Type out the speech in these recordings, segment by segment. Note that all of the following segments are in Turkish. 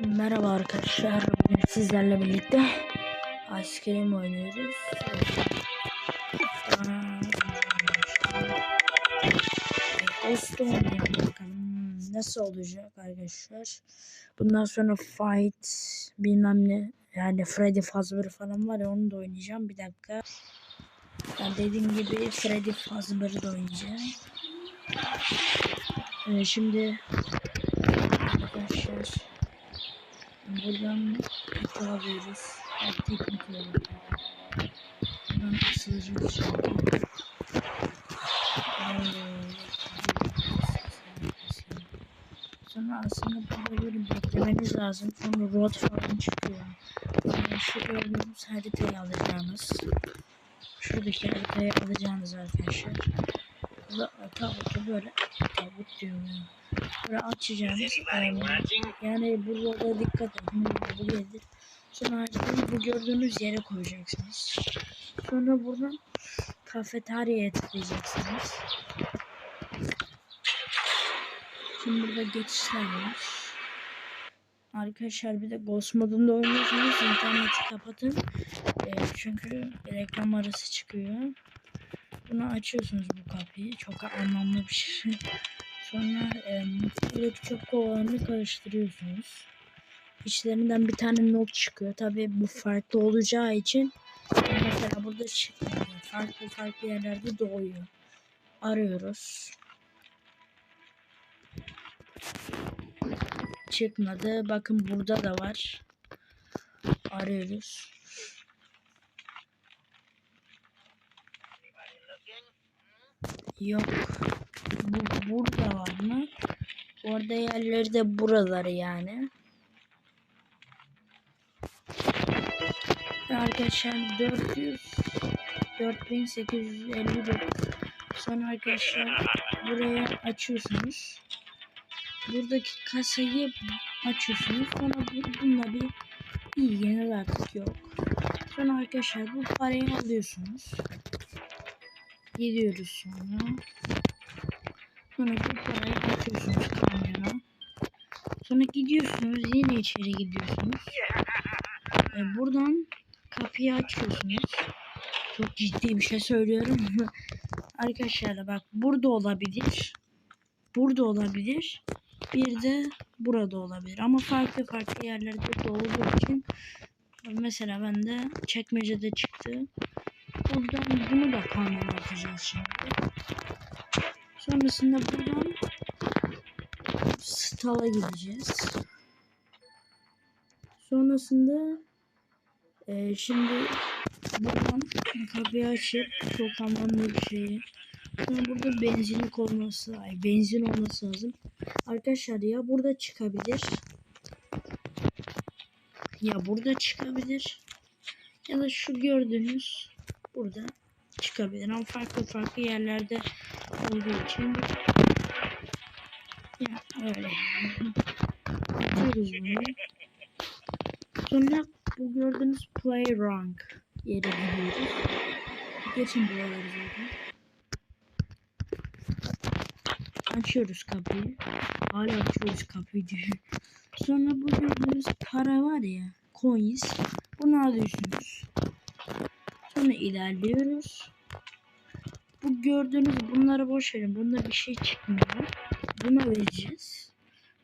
Merhaba arkadaşlar. Bugün sizlerle birlikte Ice Cream oynuyoruz. Ghost'u oynayalım bakalım. Nasıl olacak arkadaşlar. Bundan sonra Fight bilmem ne yani Freddy Fazbear falan var ya onu da oynayacağım. Bir dakika. Ben dediğim gibi Freddy Fazbear'ı da oynayacağım. Ee, şimdi arkadaşlar Buradan kutu alıyoruz. Tek kutu alıyoruz. Buradan ısıracak şimdi. Sonra aslında burada böyle beklemeniz lazım. Sonra road falan çıkıyor. Yani şu gördüğünüz haritayı alacağınız. Şuradaki haritayı alacağınız arkadaşlar. Burada tavuk böyle tavuk diyorum ya. Böyle açacağınız. Yani, yani bu yolda dikkat edin. Bu gelir. Sonra haritayı bu gördüğünüz yere koyacaksınız. Sonra buradan kafeteryaya tıklayacaksınız. Şimdi burada geçişler var. Arkadaşlar bir de Ghost modunda oynuyorsanız interneti kapatın. E, çünkü reklam arası çıkıyor. Bunu açıyorsunuz bu kapıyı. Çok anlamlı bir şey. Sonra e, elektrik kovanını karıştırıyorsunuz. İçlerinden bir tane not çıkıyor. Tabi bu farklı olacağı için mesela burada çıkmıyor. Farklı farklı yerlerde doğuyor. Arıyoruz. Çıkmadı. Bakın burada da var. Arıyoruz. Yok. Bu burada var mı? Orada yerleri de buraları yani. Arkadaşlar 400 4854 sonra arkadaşlar buraya açıyorsunuz. Buradaki kasayı açıyorsunuz. Sonra bu, bununla bir ilginiz artık yok. Sonra arkadaşlar bu parayı alıyorsunuz. Gidiyoruz sonra. Sonra bu parayı atıyorsunuz kamyona. Sonra gidiyorsunuz yine içeri gidiyorsunuz. E, buradan kapıyı açıyorsunuz. Çok ciddi bir şey söylüyorum. Arkadaşlar bak burada olabilir. Burada olabilir. Bir de burada olabilir. Ama farklı farklı yerlerde de olduğu için mesela bende çekmecede çıktı. Buradan bunu da kamera atacağız şimdi. Sonrasında buradan stala gideceğiz. Sonrasında e, şimdi buradan kapıyı açıp çok anlamlı bir şeyi. Sonra burada benzinlik olması, ay benzin olması lazım. Arkadaşlar ya burada çıkabilir. Ya burada çıkabilir. Ya da şu gördüğünüz burada çıkabilir ama farklı farklı yerlerde olduğu için. Ya öyle sonra bu gördüğünüz play rank yere gidiyoruz geçin buraları zaten. Açıyoruz kapıyı. Hala açıyoruz kapıyı diyor. Sonra bu gördüğünüz para var ya coins. Bunu alıyorsunuz Sonra ilerliyoruz. Bu gördüğünüz bunları boş verin. Bunda bir şey çıkmıyor. Buna vereceğiz.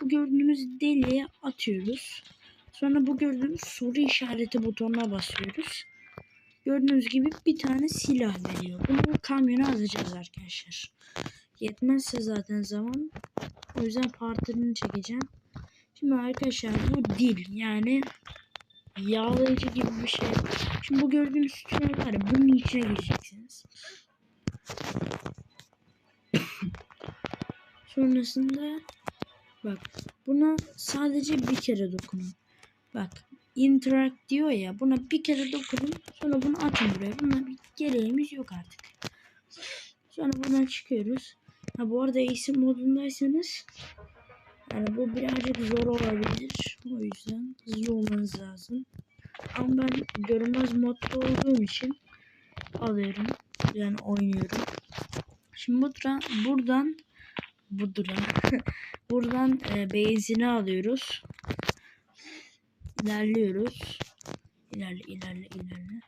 Bu gördüğünüz deliğe atıyoruz. Sonra bu gördüğünüz soru işareti butonuna basıyoruz. Gördüğünüz gibi bir tane silah veriyor. Bunu kamyona alacağız arkadaşlar. Yetmezse zaten zaman. O yüzden partını çekeceğim. Şimdi arkadaşlar bu dil yani yağlayıcı gibi bir şey. Şimdi bu gördüğünüz sütun var ya bunun içine gireceksiniz. Sonrasında bak buna sadece bir kere dokunun. Bak interact diyor ya buna bir kere dokunun sonra bunu atın buraya. Buna bir gereğimiz yok artık. Sonra buradan çıkıyoruz. Ha bu arada isim modundaysanız yani bu birazcık zor olabilir. O yüzden hızlı olmanız lazım. Ama ben görünmez modda olduğum için alıyorum. Yani oynuyorum. Şimdi buradan buradan buradan buradan e, benzini alıyoruz. ilerliyoruz. İlerle ilerle ilerle.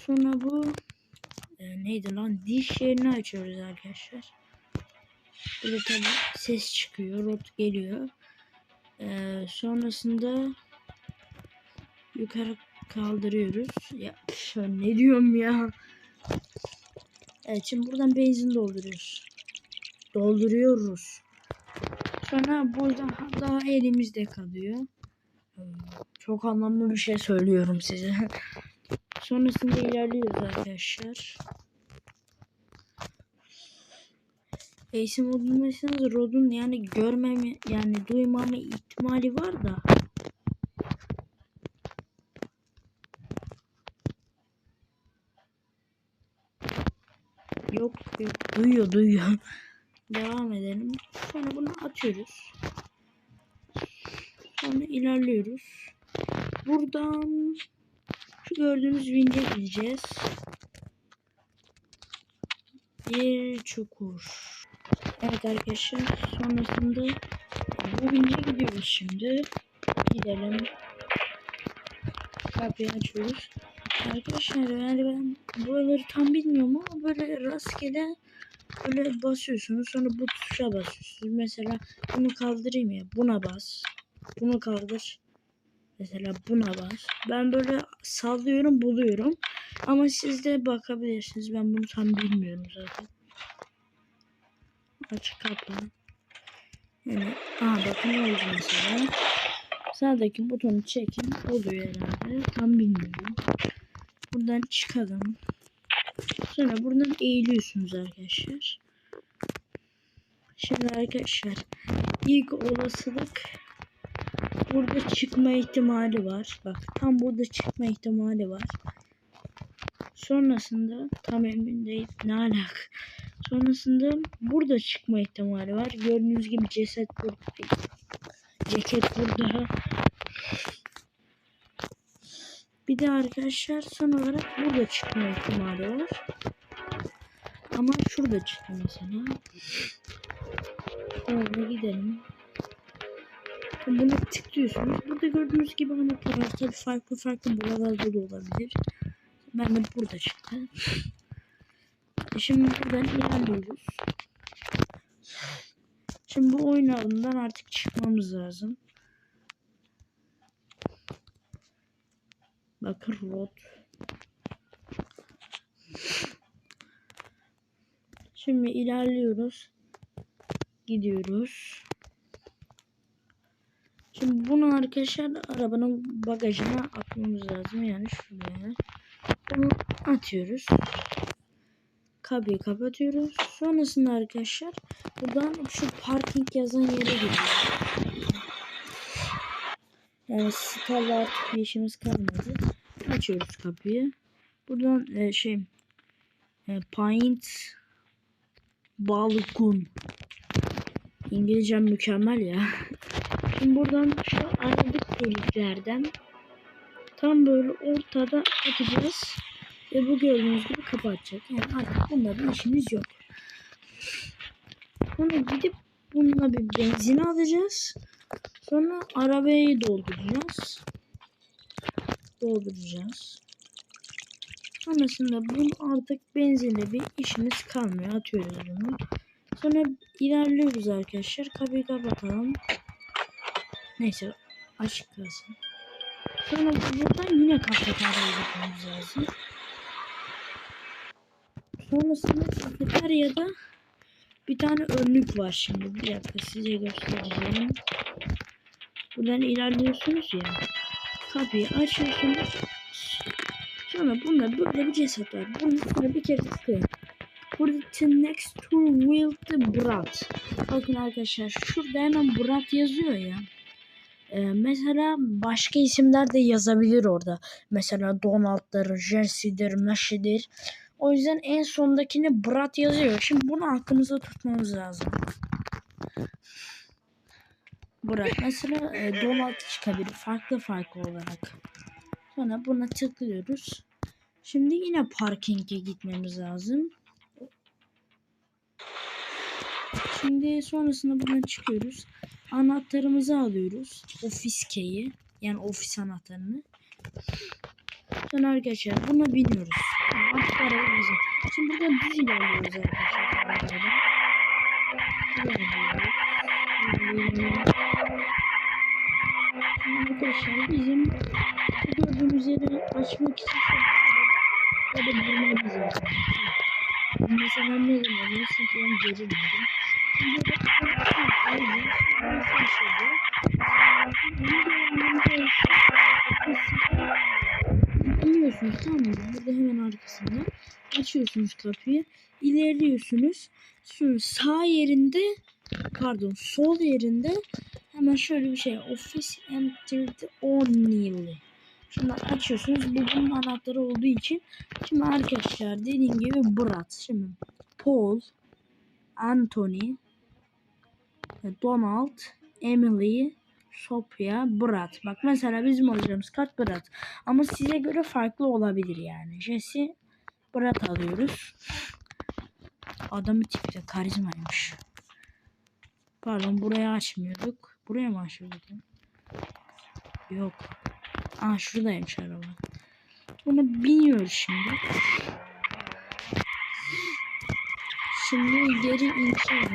Sonra bu e, neydi lan? Diş yerini açıyoruz arkadaşlar. Burada tabi ses çıkıyor. Rot geliyor. E, sonrasında yukarı kaldırıyoruz. Ya üf, ne diyorum ya. Evet şimdi buradan benzin dolduruyoruz. Dolduruyoruz. Sonra burada daha elimizde kalıyor. Hmm, Çok anlamlı bir şey söylüyorum size. Sonrasında ilerliyoruz arkadaşlar. Ace modundaysanız Rod'un yani görmeme yani duymama ihtimali var da Yok yok duyuyor duyuyor. Devam edelim. Sonra bunu atıyoruz. Sonra ilerliyoruz. Buradan şu gördüğünüz vince gideceğiz. Bir çukur. Evet arkadaşlar sonrasında bu vince gidiyoruz şimdi. Gidelim. Kapıyı açıyoruz. Arkadaşlar yani ben buraları tam bilmiyorum ama böyle rastgele böyle basıyorsunuz sonra bu tuşa basıyorsunuz. Mesela bunu kaldırayım ya buna bas. Bunu kaldır. Mesela buna bas. Ben böyle sallıyorum buluyorum. Ama siz de bakabilirsiniz. Ben bunu tam bilmiyorum zaten. Aç kapı. Yani aha bakın ne oldu mesela. Sağdaki butonu çekin oluyor herhalde. Tam bilmiyorum. Buradan çıkalım. Sonra buradan eğiliyorsunuz arkadaşlar. Şimdi arkadaşlar ilk olasılık burada çıkma ihtimali var. Bak tam burada çıkma ihtimali var. Sonrasında tam emin değilim ne alaka. Sonrasında burada çıkma ihtimali var. Gördüğünüz gibi ceset burada. Ceket burada. Bir de arkadaşlar son olarak burada çıkma ihtimali var. Ama şurada çıktı mesela. Şöyle gidelim. Buna tıklıyorsunuz. Burada gördüğünüz gibi anahtarlar tabi farklı farklı buralarda da olabilir. Ben de burada çıktı. Şimdi buradan ilerliyoruz. Şimdi bu oyun alanından artık çıkmamız lazım. Bakın rot. Şimdi ilerliyoruz. Gidiyoruz. Şimdi bunu arkadaşlar arabanın bagajına atmamız lazım. Yani şuraya. Bunu atıyoruz. Kapıyı kapatıyoruz. Sonrasında arkadaşlar buradan şu parking yazan yere gidiyoruz. Yani Star'la artık bir işimiz kalmadı. Açıyoruz kapıyı. Buradan e, şey e, Pint Balkon İngilizcem mükemmel ya. Şimdi buradan şu aradık deliklerden tam böyle ortada atacağız. Ve bu gördüğünüz gibi kapatacak. Yani artık bunların işimiz yok. Sonra gidip bununla bir benzin alacağız. Sonra arabayı dolduracağız. Dolduracağız. Sonrasında bunun artık benzinle bir işimiz kalmıyor. Atıyoruz bunu. Sonra ilerliyoruz arkadaşlar. Kapıyı kapatalım. Neyse açık kalsın. Sonra buradan yine gitmemiz lazım. Sonrasında kafeteryada bir tane önlük var şimdi. Bir dakika size göstereceğim. Buradan ilerliyorsunuz ya. Kapıyı açıyorsunuz. Sonra bunda böyle bir ceset var. Bunu üstüne bir kere tıklayın. Burada to next to will the Brat. Bakın arkadaşlar şurada hemen Brat yazıyor ya. Ee, mesela başka isimler de yazabilir orada. Mesela Donald'dır, Jesse'dir, Meshi'dir. O yüzden en sondakini Brat yazıyor. Şimdi bunu aklımızda tutmamız lazım. Brat mesela e, Donald çıkabilir farklı farklı olarak. Sonra buna tıklıyoruz. Şimdi yine parkinge gitmemiz lazım. Şimdi sonrasında buradan çıkıyoruz. Anahtarımızı alıyoruz. O fiskeyi. Yani ofis anahtarını. Sonra arkadaşlar buna biniyoruz. Tamam, Artık araba bizim. Şimdi buradan düz ilerliyoruz arkadaşlar. Arkadaşlar bizim bu gördüğümüz yeri açmak için da bulmamız lazım. Mesela ne zaman olsun ki ben gerilmedim. Şimdi Biliyorsunuz tamam mı? Burada hemen arkasında açıyorsunuz kapıyı. ilerliyorsunuz. Sonra sağ yerinde pardon sol yerinde hemen şöyle bir şey office entered only. Şimdi açıyorsunuz. Bu bunun anahtarı olduğu için. Şimdi arkadaşlar dediğim gibi Brad. Şimdi Paul, Anthony, Donald, Emily, Sophia, Brad. Bak mesela bizim alacağımız kart Brad. Ama size göre farklı olabilir yani. Jesse Brad alıyoruz. Adamı tipi de karizmaymış. Pardon burayı açmıyorduk. Buraya mı açıyorduk? Yok. Aa şuradaymış araba. Buna biniyoruz şimdi. Şimdi geri. Sonra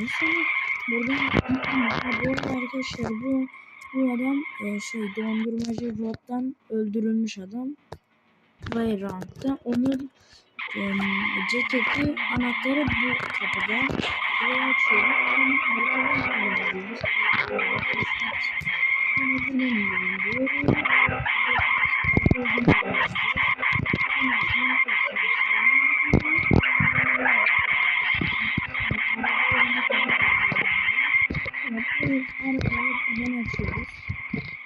buradan bu arkadaşlar bu bu adam e, şey dondurmacı Rod'dan öldürülmüş adam. Playground'da. Onun e, ceketi anahtarı bu kapıda. Burayı açıyoruz. Arabadan ilerliyoruz. Sonra buradan ilerliyoruz. Arabayı açıyoruz.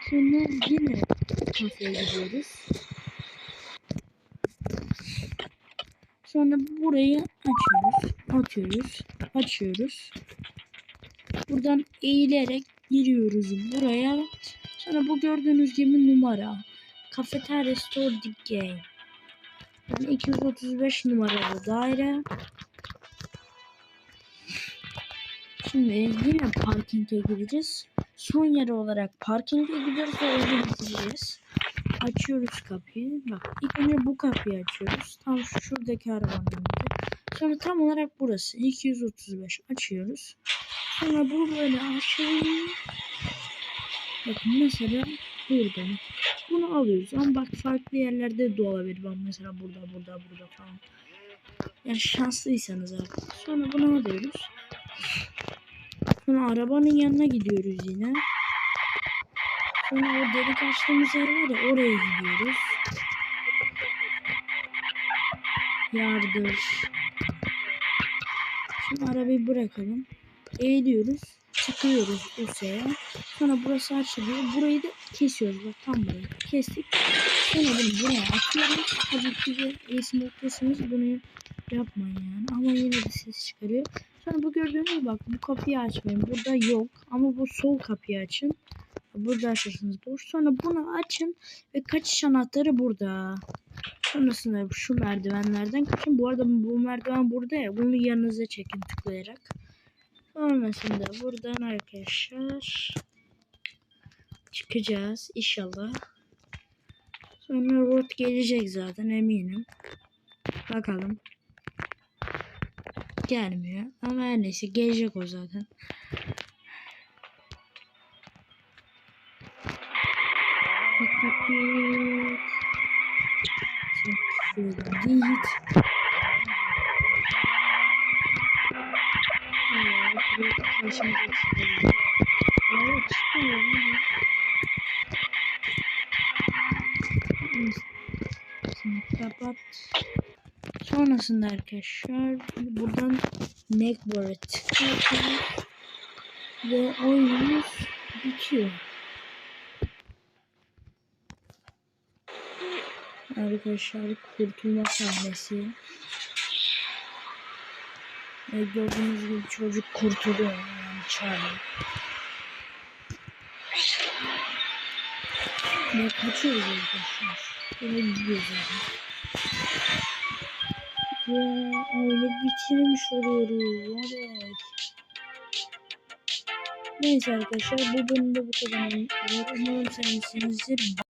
Sonra yine gidiyoruz. Sonra burayı açıyoruz. Atıyoruz. Açıyoruz. Buradan eğilerek giriyoruz buraya. Sonra bu gördüğünüz gibi numara. Kafeterya Store Game. Yani 235 numaralı daire. Şimdi yine parkinge gideceğiz. Son yer olarak parkinge gidiyoruz ve bitireceğiz. Açıyoruz kapıyı. Bak ilk önce bu kapıyı açıyoruz. Tam şu şuradaki arabanın. Sonra tam olarak burası. 235 açıyoruz. Sonra bu böyle açıyoruz. Bakın mesela burada. Bunu alıyoruz ama bak farklı yerlerde de olabilir. Bak mesela burada, burada, burada falan. Yani şanslıysanız artık. Sonra bunu alıyoruz. Sonra arabanın yanına gidiyoruz yine. Sonra o delik açtığımız yer var ya oraya gidiyoruz. Yardır. Şimdi arabayı bırakalım. Eğiliyoruz. Çıkıyoruz Usa'ya. Sonra burası açılıyor. Burayı da kesiyoruz. Bak tam burayı. Kestik. Sonra bunu buraya atıyoruz. Tabii ki de resim noktasımız bunu yapmayın yani. Ama yine de ses çıkarıyor. Sonra bu gördüğünüz bak bu kapıyı açmayın. Burada yok. Ama bu sol kapıyı açın. Burada açarsınız boş. Sonra bunu açın ve kaçış anahtarı burada. Sonrasında şu merdivenlerden kaçın. Bu arada bu merdiven burada ya. Bunu yanınıza çekin tıklayarak. Sonrasında buradan arkadaşlar çıkacağız inşallah. Sonra Rod gelecek zaten eminim. Bakalım. Gelmiyor. Ama her neyse gelecek o zaten. Git. Kapat. Sonrasında arkadaşlar buradan Neckbar'a tıklıyoruz. Ve oyunumuz bitiyor. Arkadaşlar kurtulma sahnesi. Ve gördüğünüz gibi çocuk kurtuluyor yani Charlie. Ve kaçıyoruz arkadaşlar. Böyle gidiyoruz. Ve öyle bitirmiş oluyoruz. Evet. Neyse arkadaşlar bu bölümde bu kadar. Umarım sevmişsinizdir.